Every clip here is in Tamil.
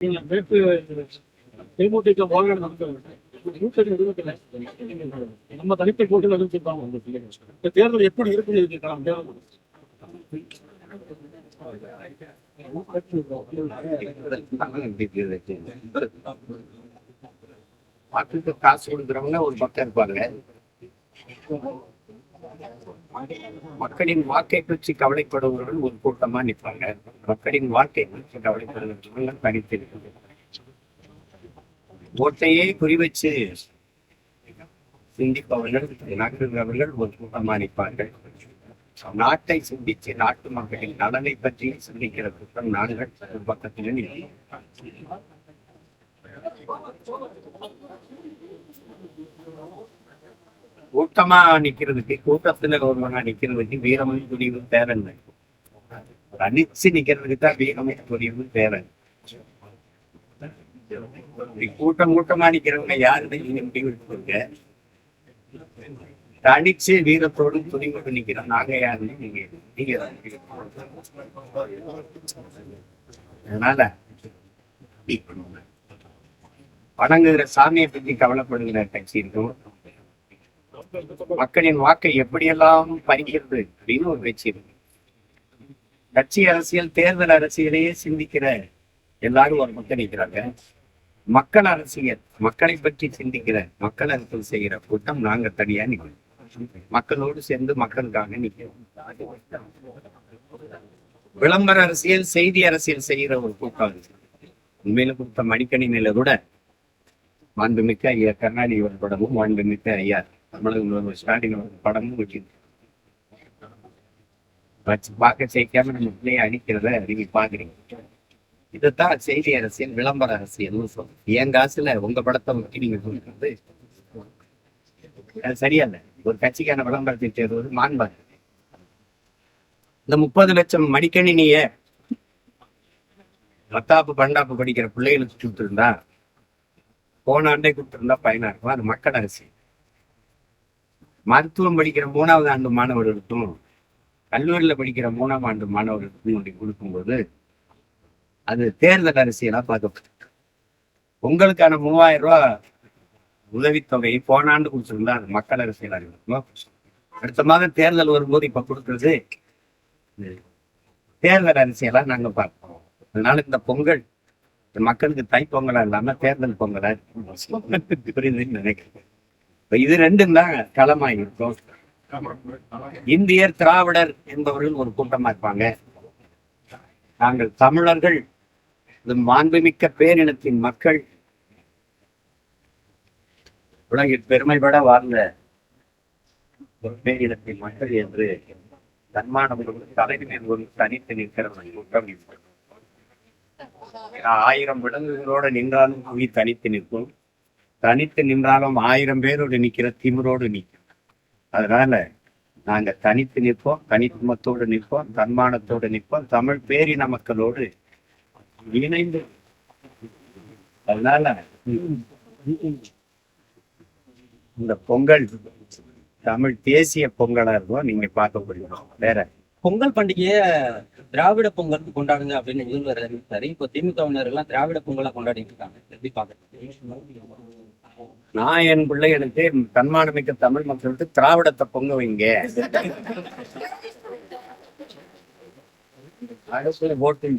நீங்க நேற்று தேமுதிக போராட நடந்தது நம்ம தனித்த போட்டு அறிவிச்சிருக்காங்க இந்த தேர்தல் எப்படி இருக்கு மக்களுக்கு காசு கொடுக்குறவங்க ஒரு பக்கம் இருப்பாங்க. மக்களின் வாக்கை பற்றி கவலைப்படுபவர்கள் ஒரு கூட்டமா நிற்பாங்க. மக்களின் வாக்கை பற்றி கவலைப்படுபவர்கள் தனித்திருக்கிறது ஓட்டையே குறிவச்சு சிந்திப்பவர்கள் நகருகிறவர்கள் ஒரு கூட்டமா நிற்பார்கள். நாட்டை சிந்திச்சு நாட்டு மக்களின் நலனை பற்றி சிந்திக்கிற கூட்டம் நாங்கள் ஒரு பக்கத்தில் நிற்போம் கூட்டமா நிக்கிறதுக்கு கூட்டத்துல ஒருவனா நிக்கிறதுக்கு வீரமும் துணிவும் தேவையில்லை தனிச்சு நிக்கிறதுக்கு தான் வீரமும் துணிவும் தேவை கூட்டம் கூட்டமா நிக்கிறவங்க யாருன்னு நீங்க முடிவு எடுத்துக்கோங்க. தனிச்சு வீரத்தோடு துணிவோடு நிக்கிறோம் நாங்க யாருன்னு நீங்க நீங்க அதனால வணங்குகிற சாமியை பற்றி கவலைப்படுகிற கட்சி இருக்கும் மக்களின் வாக்கை எப்படியெல்லாம் பறிக்கிறது அப்படின்னு ஒரு பேச்சு இருக்கு. கட்சி அரசியல் தேர்தல் அரசியலையே சிந்திக்கிற எல்லாரும் ஒரு பக்கம் நிற்கிறாங்க. மக்கள் அரசியல் மக்களை பற்றி சிந்திக்கிற மக்கள் அரசியல் செய்கிற கூட்டம் நாங்க தனியா நிற்கிறோம் மக்களோடு சேர்ந்து மக்களுக்காக நிற்கிறோம் விளம்பர அரசியல் செய்தி அரசியல் செய்கிற ஒரு கூட்டம் உண்மையில கொடுத்த மடிக்கணினில கூட மாண்புமிக்க ஐயா கருணாநிதி ஒரு படமும் மாண்புமிக்க ஐயா தமிழக ஸ்டார்டிங் ஒரு படமும் வச்சு பார்க்க சேர்க்காம நம்ம பிள்ளைய அடிக்கிறத நீங்க பாக்குறீங்க இதுதான் செய்தி அரசியல் விளம்பர அரசியல்னு சொல்லு என் காசுல உங்க படத்தை பற்றி நீங்க சொல்றது அது சரியா இல்லை? ஒரு கட்சிக்கான விளம்பரத்தை தேர்வது மாண்பாங்க இந்த முப்பது லட்சம் மடிக்கணினிய பத்தாப்பு பண்டாப்பு படிக்கிற பிள்ளைகளுக்கு கொடுத்துருந்தா போன ஆண்டே கொடுத்துருந்தா பயனா இருக்கும். அது மக்கள் அரசியல். மருத்துவம் படிக்கிற மூணாவது ஆண்டு மாணவர்களுக்கும் கல்லூரியில படிக்கிற மூணாம் ஆண்டு மாணவர்களுக்கும் அப்படி கொடுக்கும்போது அது தேர்தல் அரசியலா பார்க்கப்பட்டு உங்களுக்கான மூவாயிரம் ரூபாய் உதவித்தொகை போன ஆண்டு கொடுத்துருந்தா அது மக்கள் அரசியல் இருக்கும் அடுத்த மாதம் தேர்தல் வரும்போது இப்ப கொடுக்குறது தேர்தல் அரசியலா நாங்க பார்ப்போம் அதனால இந்த பொங்கல் இந்த மக்களுக்கு தைப்பொங்கலா இல்லாம தேர்தல் பொங்கலா புரியுதுன்னு நினைக்கிறேன். இது ரெண்டும் தான் களமாக இருக்கும் இந்தியர் திராவிடர் என்பவர்கள் ஒரு கூட்டமா இருப்பாங்க. நாங்கள் தமிழர்கள் இந்த மாண்புமிக்க பேரினத்தின் மக்கள். உலகில் பெருமைப்பட வாழ்ந்த ஒரு பேரினத்தின் மக்கள் என்று தன்மானம் தலைமையில் ஒரு தனித்து நிற்கிற கூட்டம் ஆயிரம் விலங்குகளோட நின்றாலும் புவி தனித்து நிற்கும். தனித்து நின்றாலும் ஆயிரம் பேரோடு நிக்கிற திமிரோடு நிற்கும். அதனால நாங்க தனித்து நிற்போம் தனித்துவத்தோடு நிற்போம் தன்மானத்தோடு நிற்போம் தமிழ் பேரின மக்களோடு இணைந்து. அதனால இந்த பொங்கல் தமிழ் தேசிய பொங்கலா இருக்கும் நீங்க பார்க்க முடியும் வேற. பொங்கல் பண்டிகையை திராவிட பொங்கல் கொண்டாடுங்க அப்படின்னு முதல்வர் அறிவித்தாரு. இப்போ திமுகவினர்கள் திராவிட பொங்கலா கொண்டாடிட்டு இருக்காங்க. எப்படி பாக்குறீங்க நான் என் பிள்ளைகளுக்கு தன்மானமிக்க தமிழ் மக்களுக்கு திராவிடத்தை பொங்க வைங்க.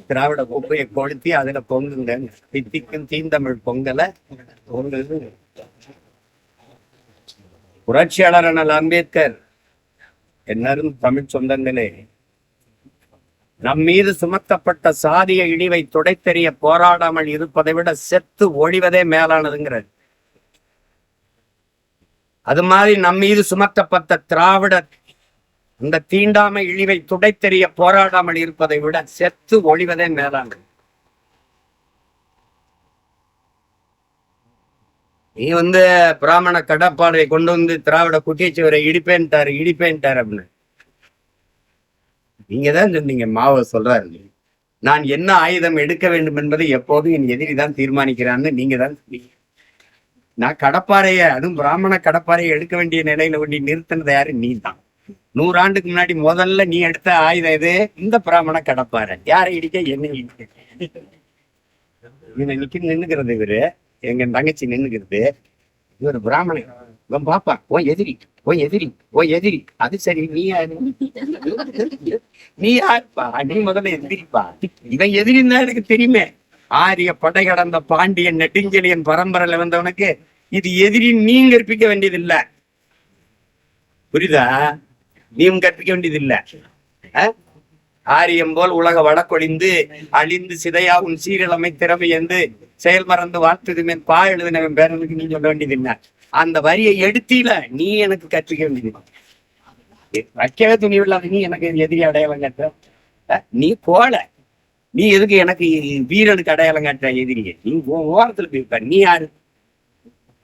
திராவிட கோப்பையை கொளுத்தி அதுல பொங்குங்க. தித்திக்கும் தீந்தமிழ் பொங்கலை பொங்குது. புரட்சியாளர் அண்ணல் அம்பேத்கர் என்னரும் தமிழ் சொந்தங்களே. நம் மீது சுமத்தப்பட்ட சாதிய இழிவை துடைத்தெறிய போராடாமல் இருப்பதை விட செத்து ஒழிவதே மேலானதுங்கிறது அது மாதிரி நம் மீது சுமத்தப்பட்ட திராவிட அந்த தீண்டாமை இழிவை துடைத்தெறிய போராடாமல் இருப்பதை விட செத்து ஒழிவதே மேலாங்க நீ வந்து பிராமண கடப்பாடையை கொண்டு வந்து திராவிட குட்டிச்சுவரை இடிப்பேன்ட்டாரு இடிப்பேன்ட்டாரு அப்படின்னு. நீங்க தான் சொன்னீங்க மாவ சொல்றாரு. நான் என்ன ஆயுதம் எடுக்க வேண்டும் என்பதை எப்போதும் என் எதிரி தான் தீர்மானிக்கிறான்னு நீங்க தான் சொன்னீங்க. நான் கடப்பாறைய அதுவும் பிராமண கடப்பாறையை எடுக்க வேண்டிய நிலையில கொண்டு நிறுத்தினது யாரு? நீ தான் நூறாண்டுக்கு முன்னாடி முதல்ல நீ எடுத்த ஆயுதம் இது இந்த பிராமண கடப்பாறை. யாரை இடிக்க? என்ன இடிக்க. இவன் நிக்க நின்னுக்கிறது இவரு. எங்க தங்கச்சி நின்னுக்கிறது. இவர் பிராமணன். இவன் பாப்பா. ஓ எதிரி. ஓ எதிரி. ஓ எதிரி. அது சரி. நீ யாரு? நீ யாருப்பா? நீ முதல்ல எதிரிப்பா இவன் எதிரின்னா எனக்கு தெரியுமே. ஆரிய படை கடந்த பாண்டியன் நெடுஞ்செழியன் பரம்பரையில வந்தவனுக்கு இது எதிரி நீங்க கற்பிக்க வேண்டியது இல்ல புரியுதா? நீயும் கற்பிக்க வேண்டியது இல்ல ஆரியம் போல் உலக வடக்கொழிந்து அழிந்து சிதையா உன் சீரழமை திறமை என்று செயல் மறந்து வாழ்த்துதுமே பா எழுதினவன் பேரனுக்கு நீ சொல்ல வேண்டியது என்ன அந்த வரியை எடுத்தீல நீ எனக்கு கற்பிக்க வேண்டியது வைக்கவே துணிவில்லாத நீ எனக்கு எதிரி அடையாளம் கட்ட அஹ், நீ போல. நீ எதுக்கு எனக்கு வீரனுக்கு அடையாளம் காட்ட எதிரியே? நீ ஓரத்துல போயிருப்ப நீ யாரு?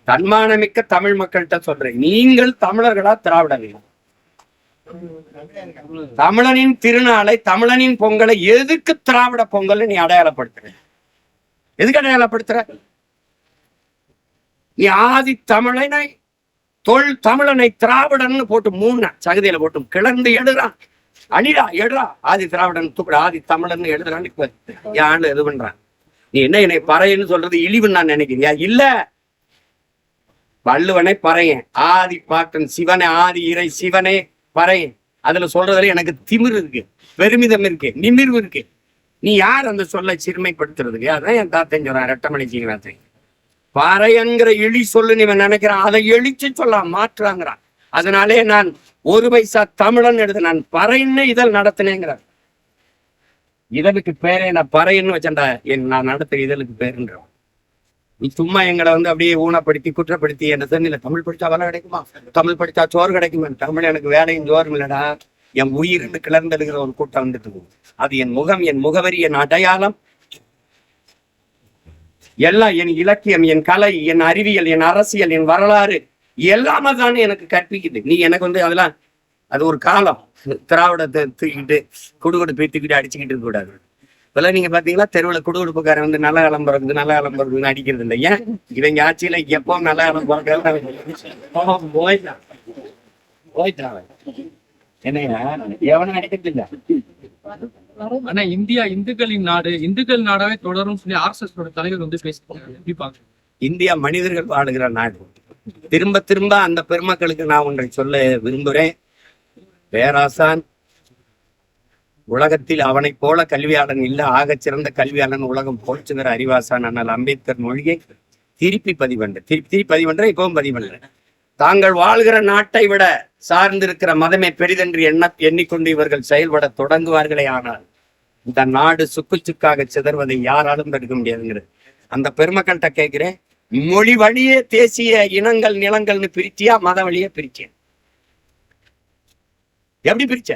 தன்மானமிக்க தமிழ் மக்கள்கிட்ட சொல்றேன் நீங்கள் தமிழர்களா திராவிடர்களா தமிழனின் திருநாளை தமிழனின் பொங்கலை எதுக்கு திராவிட பொங்கல் நீ அடையாளப்படுத்துற? எதுக்கு அடையாளப்படுத்துற? நீ ஆதி தமிழனை தொல் தமிழனை திராவிடன்னு போட்டு மூணு சகதியில போட்டு கிளர்ந்து எழுறான் அணிடா எடுறா ஆதி திராவிடன் தூக்குற ஆதி தமிழன் எழுதுறான்னு இப்ப இது பண்றான். நீ என்ன என்னை பறையன்னு சொல்றது இழிவுன்னு நான் நினைக்கிறியா இல்ல. வள்ளுவனை பறையன். ஆதி பாட்டன் சிவனை ஆதி இறை சிவனே பறையன். அதுல சொல்றதுல எனக்கு திமிர் இருக்கு பெருமிதம் இருக்கு நிமிர்வு இருக்கு. நீ யார் அந்த சொல்ல சிறுமைப்படுத்துறதுக்கு? அதான் என் தாத்தன் சொல்றான் ரெட்டமணி சீனிவாசன் பறையங்கிற இழி சொல்லு நீ நினைக்கிறான். அதை எழிச்சு சொல்ல மாற்றுறாங்கிறான். அதனாலே நான் ஒரு பைசா தமிழன் எடுத்து நான் பறைன்னு இதழ் நடத்தினேங்கிறார். இதழுக்கு பேரே நான் பறைன்னு வச்சேன்டா. என் நான் நடத்துற இதழுக்கு பேருன்றோம் நீ சும்மா எங்களை வந்து அப்படியே ஊனப்படுத்தி குற்றப்படுத்தி என்ன சொன்ன தமிழ் படிச்சா வேலை கிடைக்குமா? தமிழ் படிச்சா சோறு கிடைக்குமா? தமிழ் எனக்கு வேலையும் சோறும் இல்லடா. என் உயிர்னு கிளர்ந்தெடுக்கிற ஒரு கூட்டம் வந்துட்டு அது என் முகம் என் முகவரி என் அடையாளம். எல்லாம் என் இலக்கியம் என் கலை என் அறிவியல் என் அரசியல் என் வரலாறு. எல்லாமே தானே எனக்கு கற்பிக்குது. நீ எனக்கு வந்து அதெல்லாம் அது ஒரு காலம். திராவிடத்தை தூக்கிட்டு குடுகுடு தூக்கிட்டு அடிச்சுக்கிட்டு இருக்க கூடாது. இப்பெல்லாம் நீங்க பாத்தீங்களா தெருவில் குடுகுடுப்புக்காரன் வந்து நல்ல காலம் பிறகுது நல்ல காலம் பிறகுதுன்னு அடிக்கிறது இல்லை. ஏன்? இவங்க ஆட்சியில எப்போ நல்ல காலம் பிறகு போயிட்டான். போயிட்டான் அவன். என்னையா? எவனும் அடிக்கிறது இல்ல. ஆனா இந்தியா இந்துக்களின் நாடு இந்துக்கள் நாடாவே தொடரும் சொல்லி ஆர்எஸ்எஸ் தலைவர் வந்து பாக்குறீங்க இந்தியா மனிதர்கள் வாழுகிற நாடு. திரும்ப திரும்ப அந்த பெருமக்களுக்கு நான் ஒன்றை சொல்ல விரும்புகிறேன் பேராசான் உலகத்தில் அவனைப் போல கல்வியாளன் இல்ல ஆகச் சிறந்த கல்வியாளன் உலகம் போச்சுங்கிற அறிவாசான் அண்ணல் அம்பேத்கர் மொழியை திருப்பி பதிவன்ற திருப்பி திருப்பி பதிவன்ற இப்பவும் பதிவன்றேன் தாங்கள் வாழ்கிற நாட்டை விட சார்ந்திருக்கிற மதமே பெரிதென்று எண்ண எண்ணிக்கொண்டு இவர்கள் செயல்பட தொடங்குவார்களே ஆனால் இந்த நாடு சுக்கு சுக்காக சிதறுவதை யாராலும் தடுக்க முடியாதுங்கிறது. அந்த பெருமக்கள்கிட்ட கேட்கிறேன் மொழி வழியே தேசிய இனங்கள் நிலங்கள்னு பிரிச்சியா மத வழியே பிரிச்சியா? எப்படி பிரிச்ச?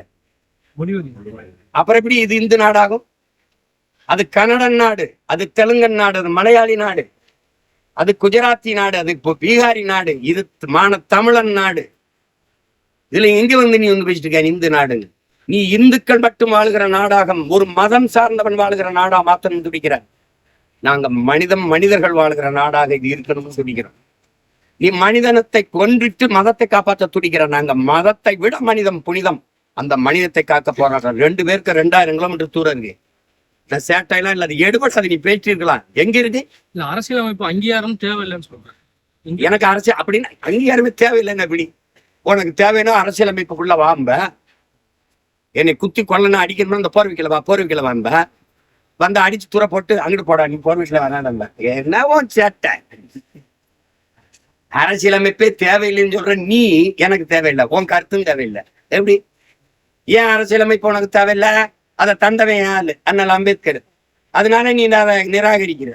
அப்புறம் எப்படி இது இந்து நாடாகும்? அது கன்னடன் நாடு அது தெலுங்கன் நாடு அது மலையாளி நாடு அது குஜராத்தி நாடு அது இப்போ பீகாரி நாடு இது மான தமிழன் நாடு. இதுல எங்க வந்து நீ வந்து பேசிட்டு இருக்க இந்து நாடுன்னு? நீ இந்துக்கள் மட்டும் வாழ்கிற நாடாகம் ஒரு மதம் சார்ந்தவன் வாழ்கிற நாடா மாத்தணும் துடிக்கிறான் நாங்க மனிதம் மனிதர்கள் வாழ்கிற நாடாக இது இருக்கணும்னு துடிக்கிறோம் நீ மனிதனத்தை கொன்றிட்டு மதத்தை காப்பாற்ற துடிக்கிற நாங்க மதத்தை விட மனிதம் புனிதம். அந்த மனிதத்தை காக்க போராடுறோம் ரெண்டு பேருக்கு ரெண்டாயிரம் கிலோமீட்டர் தூரம் இருக்கு. இந்த சேட்டையெல்லாம் இல்ல அது எடுபடாது நீ பேசிருக்கலாம் எங்க இருக்கு? இல்ல அரசியலமைப்பு அங்கீகாரம் தேவையில்லைன்னு சொல்றேன். எனக்கு அரசியல் அப்படின்னு அங்கீகாரமே தேவையில்லைன்னு அப்படி உனக்கு தேவைன்னா அரசியலமைப்புக்குள்ள வாம்ப. என்னை குத்தி கொல்லணும் அடிக்கணும்னு அந்த போர்வைக்கில வா போர்வைக்கில வாம்ப. வந்து அடிச்சு தூர போட்டு அங்கிட்டு போடா நீ போர்வைக்கில வேணாம் என்னவோ சேட்டை. அரசியலமைப்பே தேவையில்லைன்னு சொல்ற நீ எனக்கு தேவையில்லை உன் கருத்தும் தேவையில்லை. எப்படி? ஏன் அரசியலமைப்பு உனக்கு தேவையில்லை? அதை தந்தவன் யாரு? அண்ணல் அம்பேத்கர். அதனால நீ அதை நிராகரிக்கிற.